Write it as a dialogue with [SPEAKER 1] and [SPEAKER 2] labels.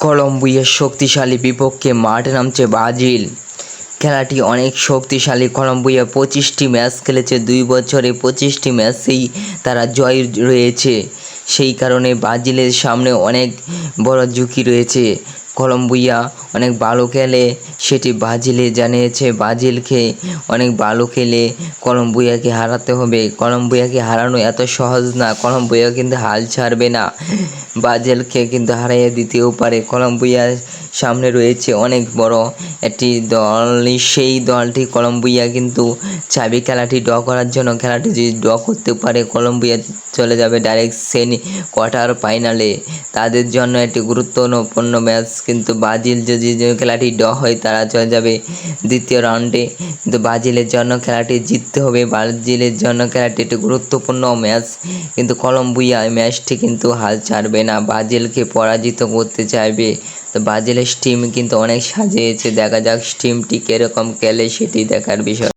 [SPEAKER 1] কলম্বিয়ার শক্তিশালী বিপক্ষে মাঠে নামছে ব্রাজিল। খেলাটি অনেক শক্তিশালী। কলম্বিয়া পঁচিশটি ম্যাচ খেলেছে। দুই বছরে পঁচিশটি ম্যাচেই তারা জয় রয়েছে। সেই কারণে ব্রাজিলের সামনে অনেক বড় ঝুঁকি রয়েছে। কলম্বিয়া। অনেক ভালো খেলে সেটি ব্রাজিলে জানিয়েছে। ব্রাজিলকে অনেক ভালো খেলে কলম্বিয়াকে হারাতে হবে। কলম্বিয়াকে হারানো এত সহজ না। কলম্বিয়া কিন্তু হাল ছাড়বে না। ব্রাজিলকে কিন্তু হারিয়ে দিতেও পারে। কলম্বিয়ার সামনে রয়েছে অনেক বড় একটি দল, সেই দলটি কলম্বিয়া কিন্তু চাবি খেলাটি ড্র করার জন্য খেলাটি যদি ড্র করতে পারে, কলম্বিয়া চলে যাবে ডাইরেক্ট সেমি কোয়ার্টার ফাইনালে। তাদের জন্য একটি গুরুত্বপূর্ণ ম্যাচ, কিন্তু ব্রাজিল যদি খেলাটি ড্র হয়, তারা চলে যাবে দ্বিতীয় রাউন্ডে। কিন্তু ব্রাজিলের জন্য খেলাটি জিততে হবে, ব্রাজিলের জন্য খেলাটি একটি গুরুত্বপূর্ণ ম্যাচ। কিন্তু কলম্বিয়া ম্যাচটি কিন্তু হাল ছাড়বে না, ব্রাজিলকে পরাজিত করতে চাইবে। তো ব্রাজিলের স্টিম কিন্তু অনেক সাজিয়েছে। দেখা যাক স্টিমটি কীরকম খেলে সেটি দেখার বিষয়।